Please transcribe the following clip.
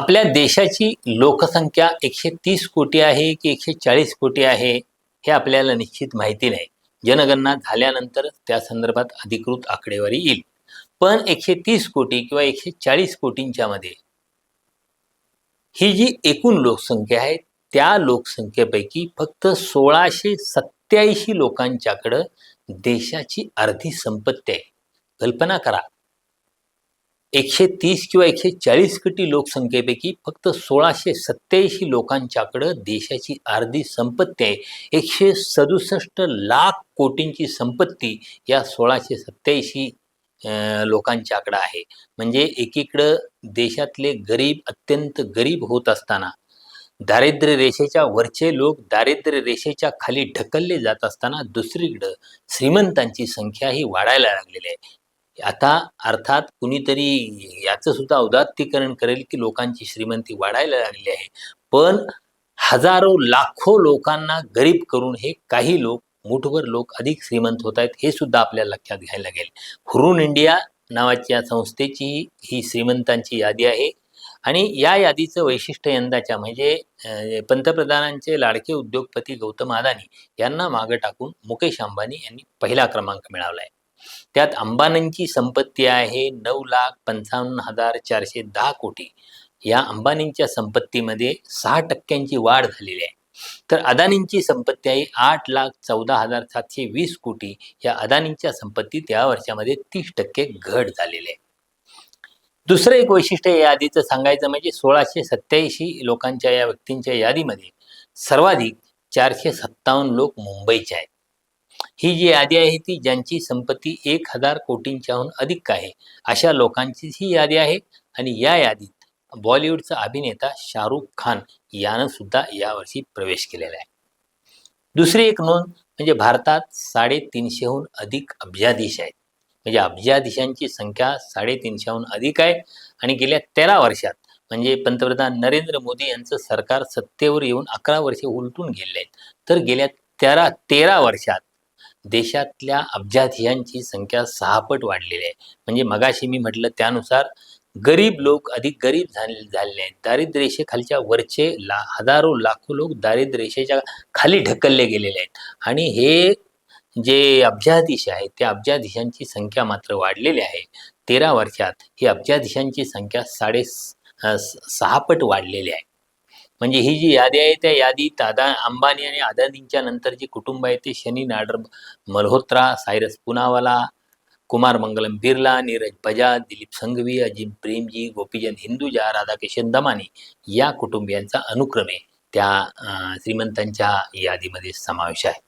आपल्या देशाची लोकसंख्या एकशे तीस कोटी आहे की एकशे चाळीस कोटी आहे हे आपल्याला निश्चित माहिती नाही. जनगणना झाल्यानंतर त्या संदर्भात अधिकृत आकडेवारी येईल. पण एकशे तीस कोटी किंवा एकशे चाळीस कोटींच्या मध्ये ही जी एकूण लोकसंख्या आहे त्या लोकसंख्येपैकी फक्त सोळाशे सत्याऐंशी लोकांच्याकडं देशाची अर्धी संपत्ती आहे. कल्पना करा एकशे तीस किंवा एकशे चाळीस कोटी लोकसंख्येपैकी फक्त सोळाशे सत्याऐंशी लोकांच्याकडं देशाची अर्धी संपत्ती आहे. एकशे सदुसष्ट लाख कोटींची संपत्ती या सोळाशे सत्याऐंशी लोकांच्याकडं आहे. म्हणजे एकीकडं देशातले गरीब अत्यंत गरीब होत असताना दारिद्र्य रेषेच्या वरचे लोक दारिद्र्य रेषेच्या खाली ढकलले जात असताना दुसरीकडं श्रीमंतांची संख्या ही वाढायला लागलेली आहे. आता अर्थात कुणीतरी याचं सुद्धा औदात्तीकरण करेल की लोकांची श्रीमंती वाढायला लागली आहे. पण हजारो लाखो लोकांना गरीब करून हे काही लोक मुठभर लोक अधिक श्रीमंत होत आहेत हे सुद्धा आपल्याला लक्षात घ्यायला लागेल. हुरून इंडिया नावाच्या संस्थेची ही श्रीमंतांची यादी आहे. आणि या यादीचं वैशिष्ट्य यंदाच्या म्हणजे पंतप्रधानांचे लाडके उद्योगपती गौतम अदानी यांना मागं टाकून मुकेश अंबानी यांनी पहिला क्रमांक मिळवला आहे. त्यात अंबानींची संपत्ती आहे नऊ लाख पंचावन्न हजार चारशे दहा कोटी. या अंबानींच्या संपत्तीमध्ये सहा टक्क्यांची वाढ झालेली आहे. तर अदानींची संपत्ती आहे आठ लाख चौदा हजार सातशे वीस कोटी. या अदानींच्या संपत्तीत या वर्षामध्ये तीस टक्के घट झालेली आहे. दुसरं एक वैशिष्ट्य या यादीचं सांगायचं म्हणजे सोळाशे सत्याऐंशी लोकांच्या या व्यक्तींच्या यादीमध्ये सर्वाधिक चारशे सत्तावन्न लोक मुंबईचे आहेत. ही जी यादी आहे ती ज्यांची संपत्ती एक हजार कोटींच्याहून अधिक आहे अशा लोकांची ही यादी आहे. आणि या यादीत बॉलिवूडचा अभिनेता शाहरुख खान यानं सुद्धा यावर्षी प्रवेश केलेला आहे. दुसरी एक नोंद म्हणजे भारतात साडेतीनशेहून अधिक अब्जाधीश आहेत. म्हणजे अब्जाधीशांची संख्या साडेतीनशेहून अधिक आहे. आणि गेल्या तेरा वर्षात म्हणजे पंतप्रधान नरेंद्र मोदी यांचं सरकार सत्तेवर येऊन अकरा वर्षे उलटून गेले आहेत. तर गेल्या तेरा तेरा वर्षात देशातल्या अब्जाधीशांची संख्या सहापट वाढलेली आहे. म्हणजे मगाशी मी म्हटलं त्यानुसार गरीब लोक अधिक गरीब झाले झालेले आहेत. दारिद्र्य रेषेखालच्या वरचे ला हजारो लाखो लोक दारिद्र्यरेषेच्या खाली ढकलले गेलेले आहेत. आणि हे जे अब्जाधीश आहेत त्या अब्जाधीशांची संख्या मात्र वाढलेली आहे. तेरा वर्षात ही अब्जाधीशांची संख्या साडे सहापट वाढलेली आहे. म्हणजे ही जी यादी आहे त्या यादीत दादा अंबानी आणि अदानींच्या नंतर जे कुटुंब आहे ते शनी नाडर मल्होत्रा सायरस पुनावाला कुमार मंगलम बिर्ला नीरज बजाज दिलीप संघवी अजिम प्रेमजी गोपीचंद हिंदुजा राधाकिशन दमानी या कुटुंबियांचा अनुक्रमे त्या श्रीमंतांच्या यादीमध्ये समावेश आहे.